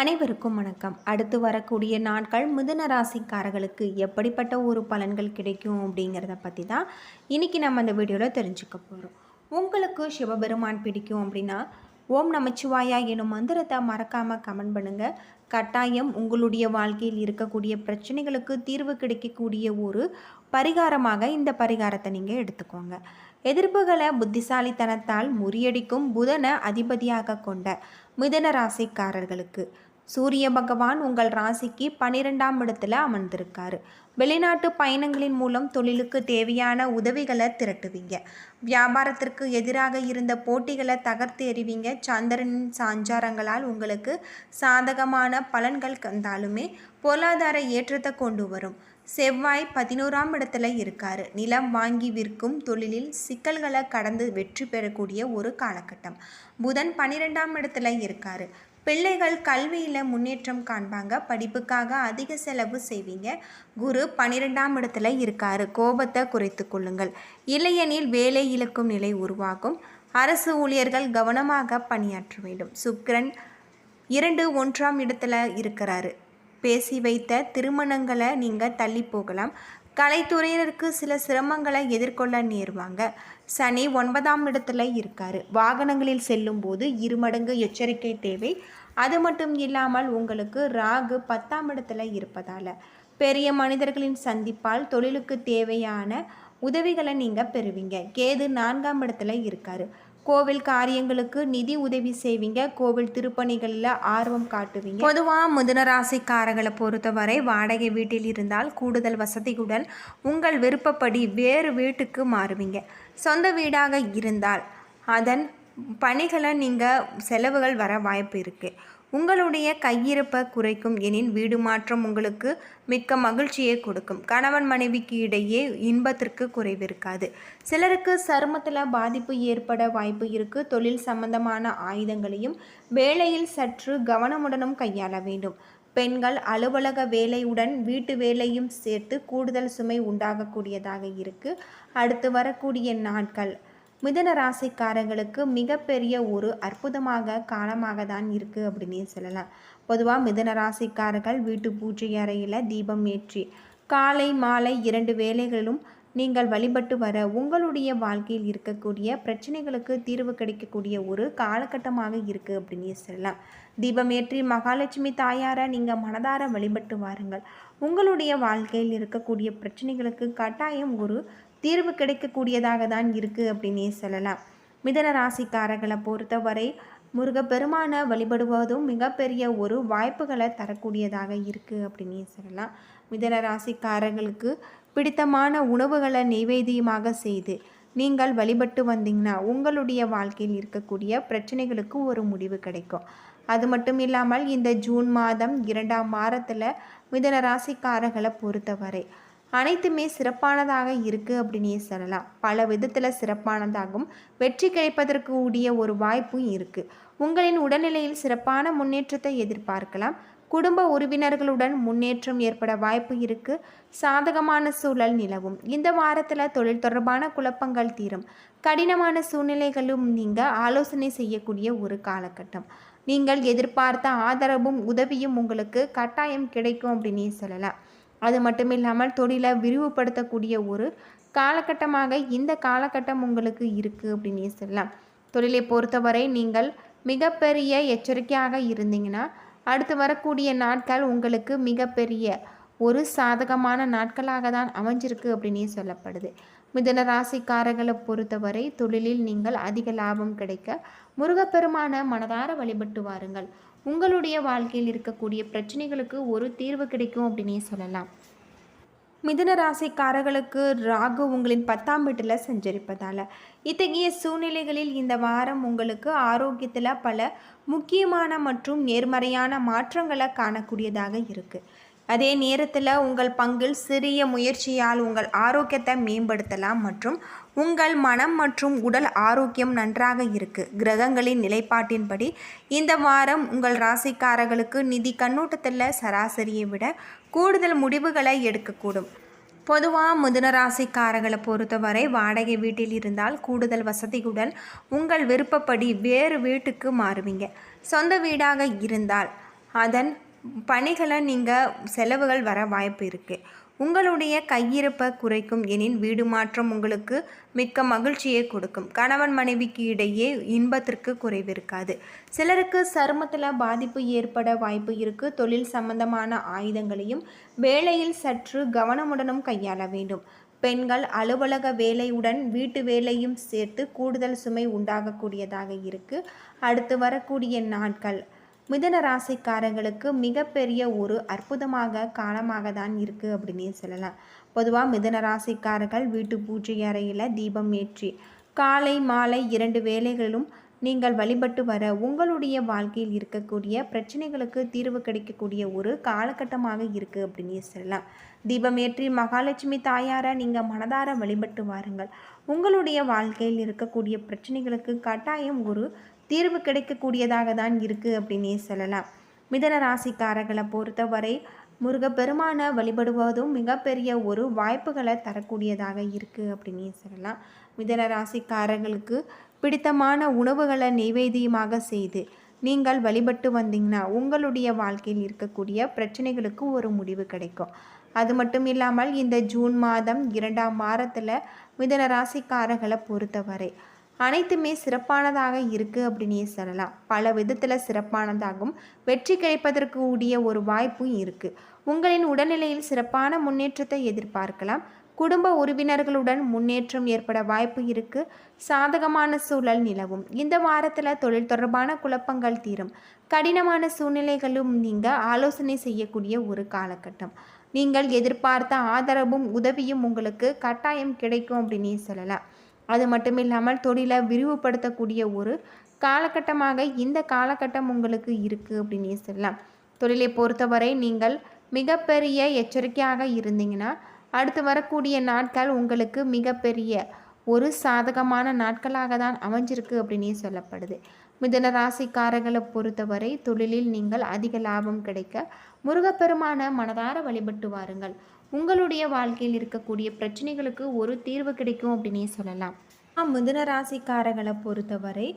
அனைவருக்கும் வணக்கம். அடுத்து வரக்கூடிய நாட்கள் மிதுன ராசிக்காரர்களுக்கு எப்படிப்பட்ட ஒரு பலன்கள் கிடைக்கும் அப்படிங்கிறத பற்றி தான் இன்றைக்கி நம்ம அந்த வீடியோவில் தெரிஞ்சுக்க போகிறோம் உங்களுக்கு சிவபெருமான் பிடிக்கும் அப்படின்னா ஓம் நமச்சிவாயா எனும் மந்திரத்தை மறக்காமல் கமெண்ட் பண்ணுங்கள் கட்டாயம் உங்களுடைய வாழ்க்கையில் இருக்கக்கூடிய பிரச்சனைகளுக்கு தீர்வு கிடைக்கக்கூடிய ஒரு பரிகாரமாக இந்த பரிகாரத்தை நீங்கள் எடுத்துக்கோங்க. எதிர்ப்புகளை புத்திசாலித்தனத்தால் முறியடிக்கும் புதனை அதிபதியாக கொண்ட மிதன ராசிக்காரர்களுக்கு சூரிய பகவான் உங்கள் ராசிக்கு பன்னிரெண்டாம் இடத்துல அமர்ந்திருக்காரு. வெளிநாட்டு பயணங்களின் மூலம் தொழிலுக்கு தேவையான உதவிகளை திரட்டுவீங்க. வியாபாரத்திற்கு எதிராக இருந்த போட்டிகளை தகர்த்து எறிவீங்க. சந்திரனின் சாஞ்சாரங்களால் உங்களுக்கு சாதகமான பலன்கள் வந்தாலுமே பொருளாதார ஏற்றத்தை கொண்டு வரும். செவ்வாய் பதினோராம் இடத்துல இருக்காரு. நிலம் வாங்கி விற்கும் தொழிலில் சிக்கல்களை கடந்து வெற்றி பெறக்கூடிய ஒரு காலகட்டம். புதன் பன்னிரெண்டாம் இடத்துல இருக்காரு. பிள்ளைகள் கல்வியில் முன்னேற்றம் காண்பாங்க. படிப்புக்காக அதிக செலவு செய்வீங்க. குரு பன்னிரெண்டாம் இடத்துல இருக்காரு. கோபத்தை குறைத்து கொள்ளுங்கள். இல்லையெனில் வேலை இழக்கும் நிலை உருவாகும். அரசு ஊழியர்கள் கவனமாக பணியாற்ற வேண்டும். சுக்ரன் இரண்டு ஒன்றாம் இடத்துல இருக்கிறாரு. பேசி வைத்த திருமணங்களை நீங்கள் தள்ளி போகலாம். கலைத்துறையினருக்கு சில சிரமங்களை எதிர்கொள்ள நேருவாங்க. சனி ஒன்பதாம் இடத்துல இருக்கார். வாகனங்களில் செல்லும் போது இருமடங்கு எச்சரிக்கை தேவை. அது மட்டும் இல்லாமல் உங்களுக்கு ராகு பத்தாம் இடத்துல இருப்பதால் பெரிய மனிதர்களின் சந்திப்பால் தொழிலுக்கு தேவையான உதவிகளை நீங்கள் பெறுவீங்க. கேது நான்காம் இடத்துல இருக்கார். கோவில் காரியங்களுக்கு நிதி உதவி செய்வீங்க. கோவில் திருப்பணிகளில் ஆர்வம் காட்டுவீங்க. பொதுவாக மிதுன ராசிக்காரர்களை பொறுத்தவரை வாடகை வீட்டில் இருந்தால் கூடுதல் வசதியுடன் உங்கள் விருப்பப்படி வேறு வீட்டுக்கு மாறுவீங்க. சொந்த வீடாக இருந்தால் அதன் பணிகளை நீங்கள் செலவுகள் வர வாய்ப்பு இருக்குது உங்களுடைய கையிருப்பை குறைக்கும் எனின் வீடு மாற்றம் உங்களுக்கு மிக்க மகிழ்ச்சியை கொடுக்கும். கணவன் மனைவிக்கு இடையே இன்பத்திற்கு குறைவு இருக்காது. சிலருக்கு சருமத்தில் பாதிப்பு ஏற்பட வாய்ப்பு இருக்குது தொழில் சம்பந்தமான ஆயுதங்களையும் வேலையில் சற்று கவனமுடனும் கையாள வேண்டும். பெண்கள் அலுவலக வேலையுடன் வீட்டு வேலையும் சேர்த்து கூடுதல் சுமை உண்டாகக்கூடியதாக இருக்குது அடுத்து வரக்கூடிய நாட்கள். மிதன ராசிக்காரங்களுக்கு மிகப்பெரிய ஒரு அற்புதமாக காலமாக தான் இருக்குது அப்படின்னே சொல்லலாம். பொதுவாக மிதன ராசிக்காரர்கள் வீட்டு பூஜை அறையில் தீபம் ஏற்றி காலை மாலை இரண்டு வேலைகளிலும் நீங்கள் வழிபட்டு வர உங்களுடைய வாழ்க்கையில் இருக்கக்கூடிய பிரச்சனைகளுக்கு தீர்வு கிடைக்கக்கூடிய ஒரு காலகட்டமாக இருக்குது அப்படின்னே சொல்லலாம். தீபமேற்றி மகாலட்சுமி தாயாரை நீங்கள் மனதார வழிபட்டு வாருங்கள். உங்களுடைய வாழ்க்கையில் இருக்கக்கூடிய பிரச்சனைகளுக்கு கட்டாயம் ஒரு தீர்வு கிடைக்கக்கூடியதாக தான் இருக்குது அப்படின்னே சொல்லலாம். மிதன ராசிக்காரர்களை பொறுத்தவரை முருகப்பெருமானை வழிபடுவதும் மிகப்பெரிய ஒரு வாய்ப்புகளை தரக்கூடியதாக இருக்குது அப்படின்னே சொல்லலாம். மிதன ராசிக்காரர்களுக்கு பிடித்தமான உணவுகளை நைவேத்தியமாக செய்து நீங்கள் வழிபட்டு வந்தீங்கன்னா உங்களுடைய வாழ்க்கையில் இருக்கக்கூடிய பிரச்சனைகளுக்கு ஒரு முடிவு கிடைக்கும். அது மட்டும் இல்லாமல் இந்த ஜூன் மாதம் இரண்டாம் வாரத்தில் மிதன ராசிக்காரர்களை பொறுத்தவரை அனைத்துமே சிறப்பானதாக இருக்குது அப்படின்னே சொல்லலாம். பல விதத்தில் சிறப்பானதாகவும் வெற்றி கிடைப்பதற்கு கூடிய ஒரு வாய்ப்பும் இருக்குது உங்களின் உடல்நிலையில் சிறப்பான முன்னேற்றத்தை எதிர்பார்க்கலாம். குடும்ப உறவினர்களுடன் முன்னேற்றம் ஏற்பட வாய்ப்பு இருக்கு. சாதகமான சூழல் நிலவும். இந்த வாரத்தில் தொழில் தொடர்பான குழப்பங்கள் தீரும். கடினமான சூழ்நிலைகளும் நீங்கள் ஆலோசனை செய்யக்கூடிய ஒரு காலகட்டம். நீங்கள் எதிர்பார்த்த ஆதரவும் உதவியும் உங்களுக்கு கட்டாயம் கிடைக்கும் அப்படின்னே சொல்லலாம். அது மட்டும் இல்லாமல் தொழிலை விரிவுபடுத்தக்கூடிய ஒரு காலகட்டமாக இந்த காலகட்டம் உங்களுக்கு இருக்குது அப்படின்னே சொல்லலாம். தொழிலை பொறுத்தவரை நீங்கள் மிகப்பெரிய எச்சரிக்கையாக இருந்தீங்கன்னா அடுத்து வரக்கூடிய நாட்கள் உங்களுக்கு மிகப்பெரிய ஒரு சாதகமான நாட்களாக தான் அமைஞ்சிருக்கு அப்படின்னே சொல்லப்படுது. மிதன ராசிக்காரர்களை பொறுத்தவரை தொழிலில் நீங்கள் அதிக லாபம் கிடைக்க முருகப்பெருமான மனதார வழிபட்டு வாருங்கள். உங்களுடைய வாழ்க்கையில் இருக்கக்கூடிய பிரச்சனைகளுக்கு ஒரு தீர்வு கிடைக்கும் அப்படின்னே சொல்லலாம். மிதுன ராசிக்காரர்களுக்கு ராகு உங்களின் பத்தாம் வீட்டில் சஞ்சரிப்பதால் இத்தகைய சூழ்நிலைகளில் இந்த வாரம் உங்களுக்கு ஆரோக்கியத்தில் பல முக்கியமான மற்றும் நேர்மறையான மாற்றங்களை காணக்கூடியதாக இருக்குது அதே நேரத்தில் உங்கள் பங்கில் சிறிய முயற்சியால் உங்கள் ஆரோக்கியத்தை மேம்படுத்தலாம் மற்றும் உங்கள் மனம் மற்றும் உடல் ஆரோக்கியம் நன்றாக இருக்கு. கிரகங்களின் நிலைப்பாட்டின்படி இந்த வாரம் உங்கள் ராசிக்காரர்களுக்கு நிதி கண்ணோட்டத்தில் சராசரியை விட கூடுதல் முடிவுகளை எடுக்கக்கூடும். பொதுவாக மிதுனராசிக்காரர்களை பொறுத்தவரை வாடகை வீட்டில் இருந்தால் கூடுதல் வசதியுடன் உங்கள் விருப்பப்படி வேறு வீட்டுக்கு மாறுவீங்க. சொந்த வீடாக இருந்தால் அதன் பணிகளை நீங்கள் செலவுகள் வர வாய்ப்பு இருக்குது உங்களுடைய கையிருப்பை குறைக்கும் எனின் வீடு மாற்றம் உங்களுக்கு மிக்க மகிழ்ச்சியை கொடுக்கும். கணவன் மனைவிக்கு இடையே இன்பத்திற்கு குறைவு இருக்காது சிலருக்கு சருமத்தில் பாதிப்பு ஏற்பட வாய்ப்பு இருக்குது தொழில் சம்பந்தமான ஆயுதங்களையும் வேலையில் சற்று கவனமுடனும் கையாள வேண்டும். பெண்கள் அலுவலக வேலையுடன் வீட்டு வேலையும் சேர்த்து கூடுதல் சுமை உண்டாகக்கூடியதாக இருக்குது அடுத்து வரக்கூடிய நாட்கள். மிதன ராசிக்காரங்களுக்கு மிகப்பெரிய ஒரு அற்புதமாக காலமாக தான் இருக்குது அப்படின்னே சொல்லலாம். பொதுவாக மிதன ராசிக்காரர்கள் வீட்டு பூஜை அறையில் தீபம் ஏற்றி காலை மாலை இரண்டு வேலைகளிலும் நீங்கள் வழிபட்டு வர உங்களுடைய வாழ்க்கையில் இருக்கக்கூடிய பிரச்சனைகளுக்கு தீர்வு கிடைக்கக்கூடிய ஒரு காலகட்டமாக இருக்குது அப்படின்னே சொல்லலாம். தீபம் ஏற்றி மகாலட்சுமி தாயாரை நீங்கள் மனதார வழிபட்டு வாருங்கள். உங்களுடைய வாழ்க்கையில் இருக்கக்கூடிய பிரச்சனைகளுக்கு கட்டாயம் ஒரு தீர்வு கிடைக்கக்கூடியதாக தான் இருக்குது அப்படின்னே சொல்லலாம். மிதன ராசிக்காரர்களை பொறுத்தவரை முருகப்பெருமானை வழிபடுவதும் மிகப்பெரிய ஒரு வாய்ப்புகளை தரக்கூடியதாக இருக்குது அப்படின்னே சொல்லலாம். மிதன ராசிக்காரர்களுக்கு பிடித்தமான உணவுகளை நைவேத்தியமாக செய்து நீங்கள் வழிபட்டு வந்தீங்கன்னா உங்களுடைய வாழ்க்கையில் இருக்கக்கூடிய பிரச்சனைகளுக்கு ஒரு முடிவு கிடைக்கும். அது மட்டும் இல்லாமல் இந்த ஜூன் மாதம் இரண்டாம் வாரத்தில் மிதன ராசிக்காரர்களை பொறுத்தவரை அனைத்துமே சிறப்பானதாக இருக்குது அப்படின்னே சொல்லலாம். பல விதத்தில் சிறப்பானதாகவும் வெற்றி கிடைப்பதற்கு கூடிய ஒரு வாய்ப்பும் இருக்குது உங்களின் உடல்நிலையில் சிறப்பான முன்னேற்றத்தை எதிர்பார்க்கலாம். குடும்ப உறவினர்களுடன் முன்னேற்றம் ஏற்பட வாய்ப்பு இருக்கு. சாதகமான சூழல் நிலவும். இந்த வாரத்தில் தொழில் தொடர்பான குழப்பங்கள் தீரும். கடினமான சூழ்நிலைகளும் நீங்கள் ஆலோசனை செய்யக்கூடிய ஒரு காலகட்டம். நீங்கள் எதிர்பார்த்த ஆதரவும் உதவியும் உங்களுக்கு கட்டாயம் கிடைக்கும் அப்படின்னே சொல்லலாம். அது மட்டும் இல்லாமல் தொழிலை விரிவுபடுத்தக்கூடிய ஒரு காலகட்டமாக இந்த காலகட்டம் உங்களுக்கு இருக்குது அப்படின்னே சொல்லலாம். தொழிலை பொறுத்தவரை நீங்கள் மிகப்பெரிய எச்சரிக்கையாக இருந்தீங்கன்னா அடுத்து வரக்கூடிய நாட்கள் உங்களுக்கு மிகப்பெரிய ஒரு சாதகமான நாட்களாக தான் அமைஞ்சிருக்கு அப்படின்னே சொல்லப்படுது. மிதன ராசிக்காரர்களை பொறுத்தவரை தொழிலில் நீங்கள் அதிக லாபம் கிடைக்க முருகப்பெருமான மனதார வழிபட்டு வாருங்கள். உங்களுடைய வாழ்க்கையில் இருக்கக்கூடிய பிரச்சனைகளுக்கு ஒரு தீர்வு கிடைக்கும் அப்படின்னே சொல்லலாம். மிதுன ராசிக்காரர்களை பொறுத்தவரை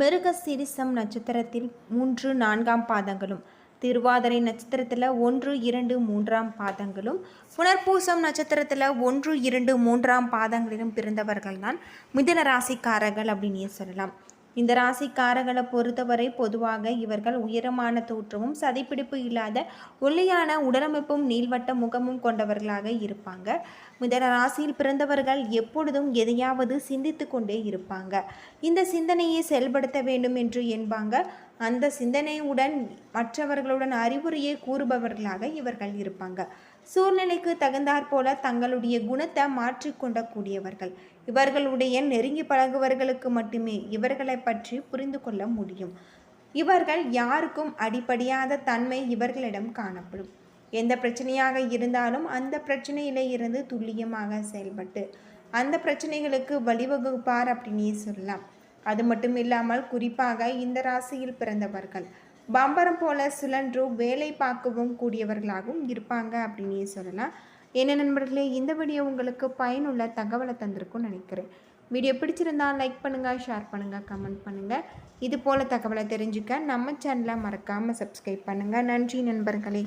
மிருக சிரிசம் நட்சத்திரத்தில் மூன்று நான்காம் பாதங்களும் திருவாதிரை நட்சத்திரத்தில் ஒன்று இரண்டு மூன்றாம் பாதங்களும் புனர்பூசம் நட்சத்திரத்தில் ஒன்று இரண்டு மூன்றாம் பாதங்களிலும் பிறந்தவர்கள் தான் மிதன ராசிக்காரர்கள் அப்படின்னு சொல்லலாம். இந்த ராசிக்காரர்களை பொறுத்தவரை பொதுவாக இவர்கள் உயரமான தோற்றமும் சதைப்பிடிப்பு இல்லாத ஒல்லியான உடலமைப்பும் நீள்வட்ட முகமும் கொண்டவர்களாக இருப்பாங்க. மிதன ராசியில் பிறந்தவர்கள் எப்பொழுதும் எதையாவது சிந்தித்து கொண்டே இருப்பாங்க. இந்த சிந்தனையை செயல்படுத்த வேண்டும் என்று என்பாங்க அந்த சிந்தனையுடன் மற்றவர்களுடன் அறிவுரையை கூறுபவர்களாக இவர்கள் இருப்பாங்க. சூழ்நிலைக்கு தகுந்தாற் போல தங்களுடைய குணத்தை மாற்றிக்கொண்ட கூடியவர்கள் இவர்களுடைய நெருங்கி பழகுவர்களுக்கு மட்டுமே இவர்களை பற்றி புரிந்து கொள்ள முடியும். இவர்கள் யாருக்கும் அடிப்படையாத தன்மை இவர்களிடம் காணப்படும். எந்த பிரச்சனையாக இருந்தாலும் அந்த பிரச்சனையில இருந்து துல்லியமாக செயல்பட்டு அந்த பிரச்சனைகளுக்கு வழிவகுப்பார் அப்படின்னே சொல்லலாம். அது மட்டும் இல்லாமல் குறிப்பாக இந்த ராசியில் பிறந்தவர்கள். பம்பரம் போல சுழன்று வேலை பார்க்கவும் கூடியவர்களாகவும் இருப்பாங்க அப்படின்னே சொல்லலாம். என்ன நண்பர்களே இந்த வீடியோ உங்களுக்கு பயனுள்ள தகவலை தந்திருக்கும்னு நினைக்கிறேன். வீடியோ பிடிச்சிருந்தால் லைக் பண்ணுங்கள் ஷேர் பண்ணுங்கள் கமெண்ட் பண்ணுங்கள் இது போல் தகவலை தெரிஞ்சுக்க நம்ம சேனலை மறக்காமல் சப்ஸ்கிரைப் பண்ணுங்கள் நன்றி நண்பர்களே.